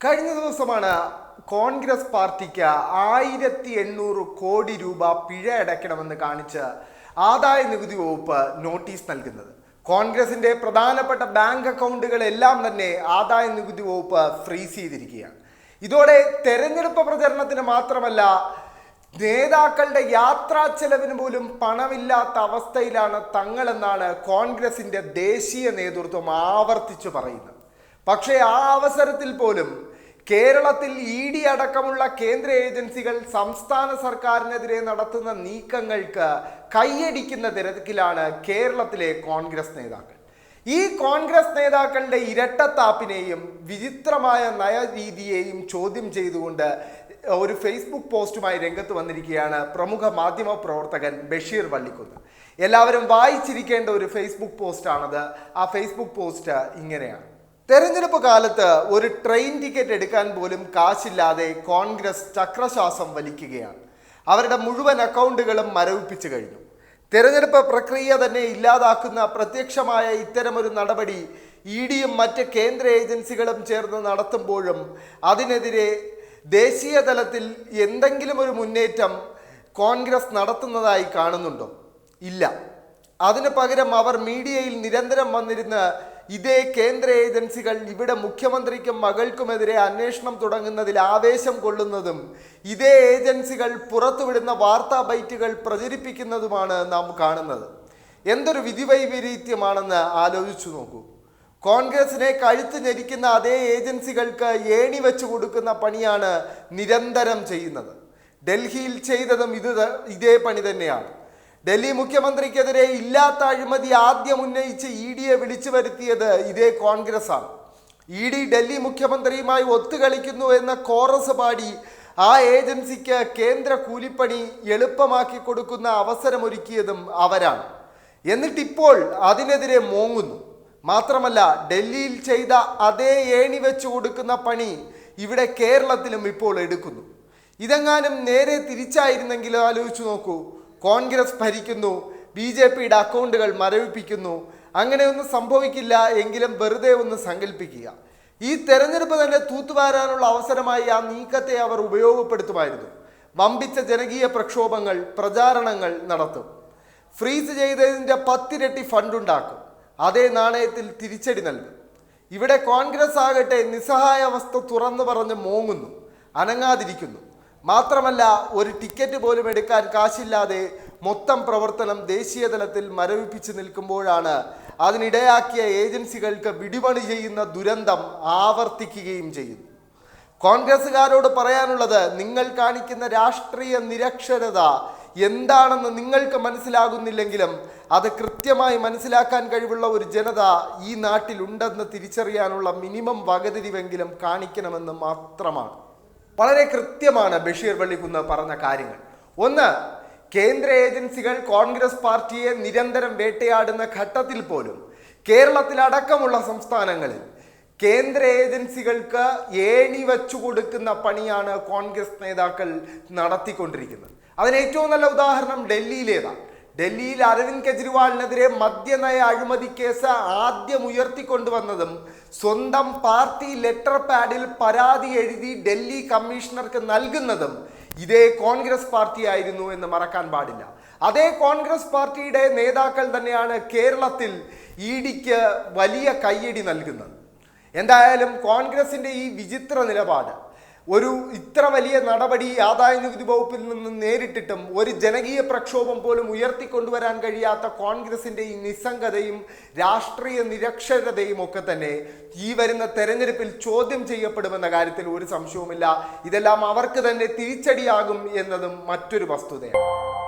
കഴിഞ്ഞ ദിവസമാണ് കോൺഗ്രസ് പാർട്ടിക്ക് ആയിരത്തി എണ്ണൂറ് കോടി രൂപ പിഴ അടയ്ക്കണമെന്ന് കാണിച്ച് ആദായ നികുതി വകുപ്പ് നോട്ടീസ് നൽകുന്നത്. കോൺഗ്രസിന്റെ പ്രധാനപ്പെട്ട ബാങ്ക് അക്കൗണ്ടുകളെല്ലാം തന്നെ ആദായ നികുതി വകുപ്പ് ഫ്രീസ് ചെയ്തിരിക്കുകയാണ്. ഇതോടെ തെരഞ്ഞെടുപ്പ് പ്രചരണത്തിന് മാത്രമല്ല നേതാക്കളുടെ യാത്രാ ചെലവിന് പോലും പണമില്ലാത്ത അവസ്ഥയിലാണ് തങ്ങളെന്നാണ് കോൺഗ്രസിന്റെ ദേശീയ നേതൃത്വം ആവർത്തിച്ചു പറയുന്നത്. പക്ഷേ ആ അവസരത്തിൽ പോലും കേരളത്തിൽ ഇ ഡി അടക്കമുള്ള കേന്ദ്ര ഏജൻസികൾ സംസ്ഥാന സർക്കാരിനെതിരെ നടത്തുന്ന നീക്കങ്ങൾക്ക് കൈയടിക്കുന്ന തിരക്കിലാണ് കേരളത്തിലെ കോൺഗ്രസ് നേതാക്കൾ. ഈ കോൺഗ്രസ് നേതാക്കളുടെ ഇരട്ടത്താപ്പിനെയും വിചിത്രമായ നയരീതിയെയും ചോദ്യം ചെയ്തുകൊണ്ട് ഒരു ഫേസ്ബുക്ക് പോസ്റ്റുമായി രംഗത്ത് വന്നിരിക്കുകയാണ് പ്രമുഖ മാധ്യമ പ്രവർത്തകൻ ബഷീർ വള്ളിക്കുന്ന്. എല്ലാവരും വായിച്ചിരിക്കേണ്ട ഒരു ഫേസ്ബുക്ക് പോസ്റ്റാണത്. ആ ഫേസ്ബുക്ക് പോസ്റ്റ് ഇങ്ങനെയാണ്. തെരഞ്ഞെടുപ്പ് കാലത്ത് ഒരു ട്രെയിൻ ടിക്കറ്റ് എടുക്കാൻ പോലും കാശില്ലാതെ കോൺഗ്രസ് ചക്രശ്വാസം വലിക്കുകയാണ്. അവരുടെ മുഴുവൻ അക്കൗണ്ടുകളും മരവിപ്പിച്ചു കഴിഞ്ഞു. തെരഞ്ഞെടുപ്പ് പ്രക്രിയ തന്നെ ഇല്ലാതാക്കുന്ന പ്രത്യക്ഷമായ ഇത്തരമൊരു നടപടി ഇ ഡിയും മറ്റ് കേന്ദ്ര ഏജൻസികളും ചേർന്ന് നടത്തുമ്പോഴും അതിനെതിരെ ദേശീയ തലത്തിൽ എന്തെങ്കിലും ഒരു മുന്നേറ്റം കോൺഗ്രസ് നടത്തുന്നതായി കാണുന്നുണ്ടോ? ഇല്ല. അതിനു പകരം അവർ മീഡിയയിൽ നിരന്തരം വന്നിരുന്ന് ഇതേ കേന്ദ്ര ഏജൻസികൾ ഇവിടെ മുഖ്യമന്ത്രിക്കും മകൾക്കുമെതിരെ അന്വേഷണം തുടങ്ങുന്നതിൽ ആവേശം കൊള്ളുന്നതും ഇതേ ഏജൻസികൾ പുറത്തുവിടുന്ന വാർത്താ ബൈറ്റുകൾ പ്രചരിപ്പിക്കുന്നതുമാണ് നാം കാണുന്നത്. എന്തൊരു വിധിവൈപരീത്യമാണെന്ന് ആലോചിച്ചു നോക്കൂ. കോൺഗ്രസിനെ കഴുത്ത് ഞെരിക്കുന്ന അതേ ഏജൻസികൾക്ക് ഏണി വെച്ചു കൊടുക്കുന്ന പണിയാണ് നിരന്തരം ചെയ്യുന്നത്. ഡൽഹിയിൽ ചെയ്തതും ഇത് ഇതേ പണി തന്നെയാണ്. ഡൽഹി മുഖ്യമന്ത്രിക്കെതിരെ ഇല്ലാത്ത അഴിമതി ആദ്യം ഉന്നയിച്ച് ഇ ഡിയെ വിളിച്ചു വരുത്തിയത് ഇതേ കോൺഗ്രസ് ആണ് ഇ ഡി ഡൽഹി മുഖ്യമന്ത്രിയുമായി ഒത്തുകളിക്കുന്നു എന്ന കോറസ് പാടി ആ ഏജൻസിക്ക് കേന്ദ്ര കൂലിപ്പണി എളുപ്പമാക്കി കൊടുക്കുന്ന അവസരമൊരുക്കിയതും അവരാണ്. എന്നിട്ടിപ്പോൾ അതിനെതിരെ മോങ്ങുന്നു. മാത്രമല്ല ഡൽഹിയിൽ ചെയ്ത അതേ ഏണി വെച്ചു കൊടുക്കുന്ന പണി ഇവിടെ കേരളത്തിലും ഇപ്പോൾ എടുക്കുന്നു. ഇതെങ്ങാനും നേരെ തിരിച്ചായിരുന്നെങ്കിൽ ആലോചിച്ചു നോക്കൂ. കോൺഗ്രസ് ഭരിക്കുന്നു ബി ജെ പിയുടെ അക്കൗണ്ടുകൾ മരവിപ്പിക്കുന്നു. അങ്ങനെയൊന്നും സംഭവിക്കില്ല എങ്കിലും വെറുതെ ഒന്ന് സങ്കല്പിക്കുക. ഈ തെരഞ്ഞെടുപ്പ് തന്നെ തൂത്തുവാരാനുള്ള അവസരമായി ആ നീക്കത്തെ അവർ ഉപയോഗപ്പെടുത്തുമായിരുന്നു. വമ്പിച്ച ജനകീയ പ്രക്ഷോഭങ്ങൾ പ്രചാരണങ്ങൾ നടത്തും. ഫ്രീസ് ചെയ്തതിന്റെ പത്തിരട്ടി ഫണ്ടുണ്ടാക്കും അതേ നാണയത്തിൽ തിരിച്ചടി നൽകും. ഇവിടെ കോൺഗ്രസ് ആകട്ടെ നിസ്സഹായാവസ്ഥ തുറന്നു പറഞ്ഞ് മോങ്ങുന്നു അനങ്ങാതിരിക്കുന്നു. മാത്രമല്ല ഒരു ടിക്കറ്റ് പോലും എടുക്കാൻ കാശില്ലാതെ മൊത്തം പ്രവർത്തനം ദേശീയ തലത്തിൽ മരവിപ്പിച്ച് നിൽക്കുമ്പോഴാണ് അതിനിടയാക്കിയ ഏജൻസികൾക്ക് വിടിപണി ചെയ്യുന്ന ദുരന്തം ആവർത്തിക്കുകയും ചെയ്യുന്നു. കോൺഗ്രസ്സുകാരോട് പറയാനുള്ളത് നിങ്ങൾ കാണിക്കുന്ന രാഷ്ട്രീയ നിരക്ഷരത എന്താണെന്ന് നിങ്ങൾക്ക് മനസ്സിലാകുന്നില്ലെങ്കിലും അത് കൃത്യമായി മനസ്സിലാക്കാൻ കഴിവുള്ള ഒരു ജനത ഈ നാട്ടിലുണ്ടെന്ന് തിരിച്ചറിയാനുള്ള മിനിമം വകതിരിവെങ്കിലും കാണിക്കണമെന്ന് മാത്രമാണ്. വളരെ കൃത്യമാണ് ബഷീർ വള്ളിക്കുന്ന് പറഞ്ഞ കാര്യങ്ങൾ. ഒന്ന് കേന്ദ്ര ഏജൻസികൾ കോൺഗ്രസ് പാർട്ടിയെ നിരന്തരം വേട്ടയാടുന്ന ഘട്ടത്തിൽ പോലും കേരളത്തിലടക്കമുള്ള സംസ്ഥാനങ്ങളിൽ കേന്ദ്ര ഏജൻസികൾക്ക് ഏണി വച്ചു കൊടുക്കുന്ന പണിയാണ് കോൺഗ്രസ് നേതാക്കൾ നടത്തിക്കൊണ്ടിരിക്കുന്നത്. അതിന് ഏറ്റവും നല്ല ഉദാഹരണം ഡൽഹിയിലേതാണ്. ഡൽഹിയിൽ അരവിന്ദ് കെജ്രിവാളിനെതിരെ മദ്യനയ അഴിമതി കേസ് ആദ്യം ഉയർത്തിക്കൊണ്ടുവന്നതും സ്വന്തം പാർട്ടി ലെറ്റർ പാഡിൽ പരാതി എഴുതി ഡൽഹി കമ്മീഷണർക്ക് നൽകുന്നതും ഇതേ കോൺഗ്രസ് പാർട്ടി ആയിരുന്നു എന്ന് മറക്കാൻ പാടില്ല. അതേ കോൺഗ്രസ് പാർട്ടിയുടെ നേതാക്കൾ തന്നെയാണ് കേരളത്തിൽ ഇ ഡിക്ക് വലിയ കയ്യടി നൽകുന്നത്. എന്തായാലും കോൺഗ്രസിന്റെ ഈ വിചിത്ര നിലപാട് ഒരു ഇത്ര വലിയ നടപടി ആദായ നികുതി വകുപ്പിൽ നിന്ന് നേരിട്ടിട്ടും ഒരു ജനകീയ പ്രക്ഷോഭം പോലും ഉയർത്തിക്കൊണ്ടുവരാൻ കഴിയാത്ത കോൺഗ്രസിന്റെ ഈ നിസ്സംഗതയും രാഷ്ട്രീയ നിരക്ഷരതയും ഒക്കെ തന്നെ ഈ വരുന്ന തെരഞ്ഞെടുപ്പിൽ ചോദ്യം ചെയ്യപ്പെടുമെന്ന കാര്യത്തിൽ ഒരു സംശയവുമില്ല. ഇതെല്ലാം അവർക്ക് തന്നെ തിരിച്ചടിയാകും എന്നതും മറ്റൊരു വസ്തുതയാണ്.